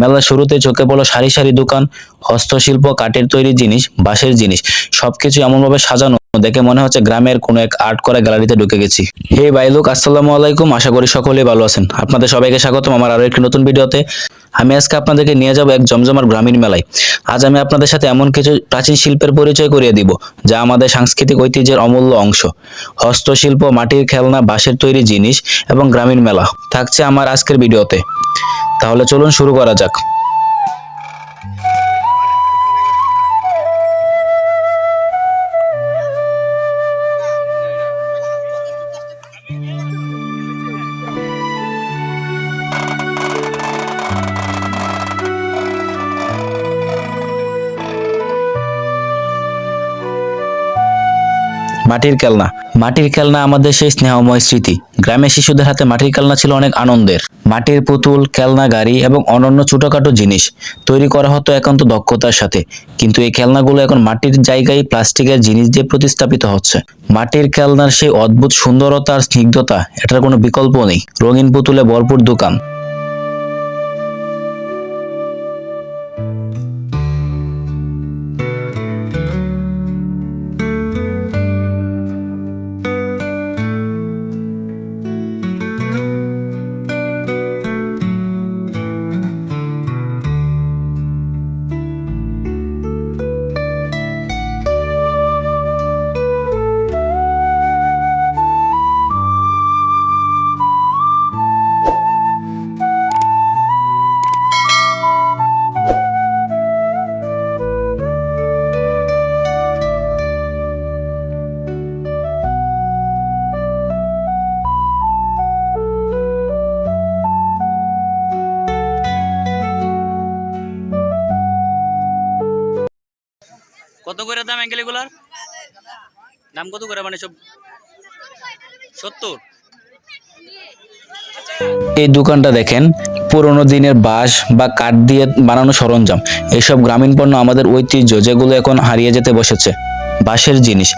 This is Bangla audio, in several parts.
মেলার শুরুতে চোখে পড়ল সারি সারি দোকান, হস্তশিল্প, কাঠের তৈরি জিনিস, বাঁশের জিনিস, সবকিছু এমনভাবে সাজানো দেখে মনে হচ্ছে গ্রামের কোনো এক আর্ট করা গ্যালারিতে ঢুকে গেছি। হে বাইলুক আসসালামু আলাইকুম, আশা করি সকলেই ভালো আছেন। আপনাদের সবাইকে স্বাগতম আমার আরও একটি নতুন ভিডিওতে। আমি আজকে আপনাদেরকে নিয়ে যাব এক জমজমার গ্রামীণ মেলায়। আজ আমি আপনাদের সাথে এমন কিছু প্রাচীন শিল্পের পরিচয় করিয়ে দিব, যা আমাদের সাংস্কৃতিক ঐতিহ্যের অমূল্য অংশ। হস্তশিল্প, মাটির খেলনা, বাঁশের তৈরি জিনিস এবং গ্রামীণ মেলা। থাকছে আমার আজকের ভিডিওতে। তাহলে চলুন শুরু করা যাক। মাটির খেলনা। মাটির খেলনা আমাদের সেই স্নেহময় স্মৃতি। গ্রামের শিশুদের হাতে মাটির খেলনা ছিল অনেক আনন্দের। মাটির পুতুল, খেলনা, গাড়ি এবং অন্যান্য ছোটখাটো জিনিস তৈরি করা হতো একান্ত দক্ষতার সাথে। কিন্তু এই খেলনাগুলো এখন মাটির জায়গায় প্লাস্টিকের জিনিস দিয়ে প্রতিস্থাপিত হচ্ছে। মাটির খেলনার সেই অদ্ভুত সুন্দরতা আর স্নিগ্ধতা, এটার কোনো বিকল্প নেই। রঙিন পুতুলে ভরপুর দোকান। করে দাম অ্যাঙ্গেল এগুলার দাম কত করে মানে সব? সত্তর? এই দোকানটা দেখেন, পুরোনো দিনের বাঁশ বা কাঠ দিয়ে বানানো সরঞ্জাম। এইসব গ্রামীণ পণ্য আমাদের ঐতিহ্য, যেগুলো এখন হারিয়ে যেতে বসেছে। বাঁশের জিনিস।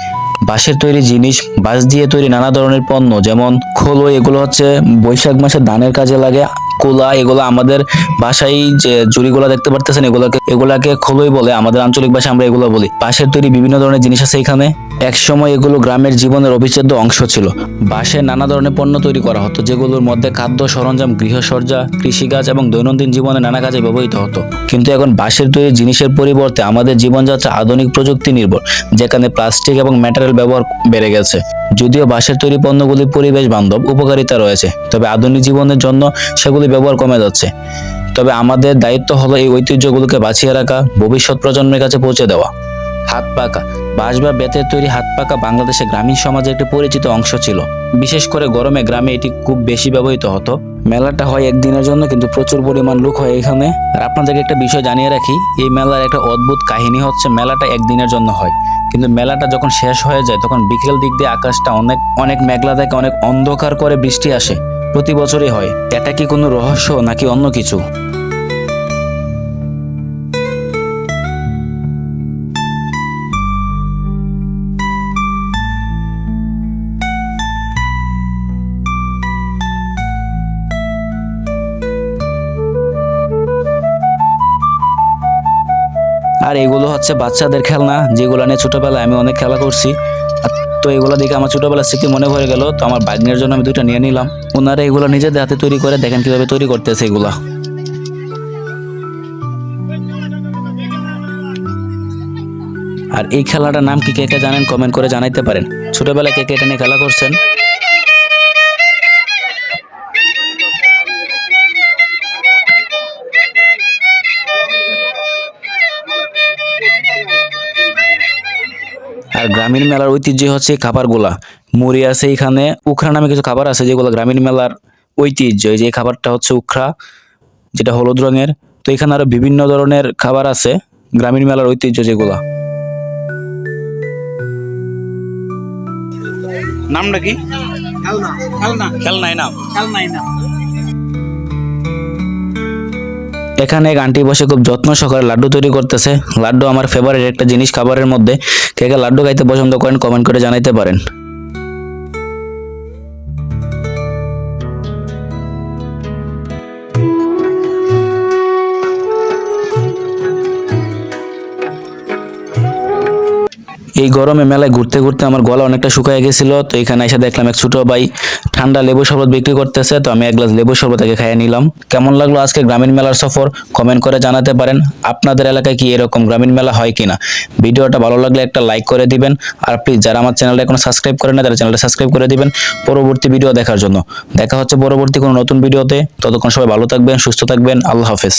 বাঁশের তৈরি জিনিস, বাঁশ দিয়ে তৈরি নানা ধরনের পণ্য, যেমন খোলো, এগুলো হচ্ছে বৈশাখ মাসে দানের কাজে লাগে কোলা, এগুলো আমাদের ভাষায় যে জুড়িগুলো দেখতে পারতেছেন, এগুলোকে এগুলাকে খোলই বলে, আমাদের আঞ্চলিক ভাষায় আমরা এগুলো বলি। বাঁশের তৈরি বিভিন্ন ধরনের জিনিস আছে এখানে। এক সময় এগুলো গ্রামের জীবনের অবিচ্ছেদ্য অংশ ছিল। বাঁশের নানা ধরনের পণ্য তৈরি করা হতো, যেগুলোর মধ্যে খাদ্য, সরঞ্জাম, গৃহসজ্জা, কৃষিকাজ এবং দৈনন্দিন জীবনে নানা কাজে ব্যবহৃত হতো। কিন্তু এখন বাঁশের তৈরি জিনিসের পরিবর্তে আমাদের জীবনযাত্রা আধুনিক প্রযুক্তি নির্ভর, যেখানে প্লাস্টিক এবং ম্যাটেরিয়াল ব্যবহার বেড়ে গেছে। যদিও বাঁশের তৈরি পণ্যগুলি পরিবেশ বান্ধব, উপকারিতা রয়েছে, তবে আধুনিক জীবনের জন্য সেগুলি ব্যবহার কমে যাচ্ছে। তবে আমাদের দায়িত্ব হলো এই ঐতিহ্যগুলোকে বাঁচিয়ে রাখা, ভবিষ্যৎ প্রজন্মের কাছে পৌঁছে দেওয়া। হাত পাকা, বাঁশ বা বেতের তৈরি হাত পাকা বাংলাদেশের গ্রামীণ সমাজে একটি পরিচিত অংশ ছিল। বিশেষ করে গরমে গ্রামে এটি খুব বেশি ব্যবহৃত হতো। মেলাটা হয় একদিনের জন্য, কিন্তু প্রচুর পরিমাণ লোক হয় এখানে। আর আপনাদেরকে একটা বিষয় জানিয়ে রাখি, এই মেলার একটা অদ্ভুত কাহিনী হচ্ছে মেলাটা একদিনের জন্য হয়। কিন্তু মেলাটা যখন শেষ হয়ে যায়, তখন বিকেল দিক দিয়ে আকাশটা অনেক অনেক মেঘলা থাকে, অনেক অন্ধকার করে বৃষ্টি আসে। প্রতি বছরই হয়। এটা কি কোনো রহস্য নাকি অন্য কিছু? আর এগুলো হচ্ছে বাচ্চাদের খেলনা, যেগুলো নিয়ে ছোটবেলায় আমি অনেক খেলা করছি। তো এগুলো দেখে আমার ছোটোবেলার স্মৃতি মনে পড়ে গেল। তো আমার বাগ্নের জন্য আমি দুইটা নিয়ে নিলাম। ওনারা এগুলো নিজেদের হাতে তৈরি করে দেখেন কীভাবে তৈরি করতেছে এগুলো। আর এই খেলাটার নাম কি কে কে জানেন? কমেন্ট করে জানাইতে পারেন। ছোটোবেলায় কে কে এটা নিয়ে খেলা করছেন? গ্রামীণ মেলার ঐতিহ্য হচ্ছে খাবারগুলা। মুড়ি আছে এখানে উখরা নামে কিছু খাবার আছে যেগুলো গ্রামীণ মেলার ঐতিহ্য। এই যে খাবারটা হচ্ছে উখরা যেটা হলুদ রঙের। তো এখানে আরও বিভিন্ন ধরনের খাবার আছে গ্রামীণ মেলার ঐতিহ্য যেগুলা। নামটা কি? খেলনা। খেলনা। খেলনাই নাম খেলনাই এখানে এক আন্টি বসে খুব যত্ন সহকারে লাড্ডু তৈরি করতেছে। লাড্ডু আমার ফেভারিট একটা জিনিস খাবারের মধ্যে। কে কে লাড্ডু খাইতে পছন্দ করেন কমেন্ট করে জানাইতে পারেন। এই গরমে মেলায় ঘুরতে ঘুরতে আমার গলা অনেকটা শুকিয়ে গেছিল, তো এখানে এসে দেখলাম এক ছোট ভাই ঠান্ডা লেবু শরবত বিক্রি করতেছে, তো আমি এক গ্লাস লেবু শরবত তাকে খাইয়ে নিলাম। কেমন লাগল আজকে গ্রামীণ মেলার সফর? কমেন্ট করে জানাতে পারেন, আপনাদের এলাকায় কি এরকম গ্রামীণ মেলা হয় কিনা? ভিডিওটা ভালো লাগলে একটা লাইক করে দিবেন, আর প্লিজ যারা আমার চ্যানেলটা এখনও সাবস্ক্রাইব করে না, তারা চ্যানেলটা সাবস্ক্রাইব করে দিবেন পরবর্তী ভিডিও দেখার জন্য। দেখা হচ্ছে পরবর্তী কোনো নতুন ভিডিওতে, ততক্ষণ সবাই ভালো থাকবেন, সুস্থ থাকবেন, আল্লাহ হাফেজ।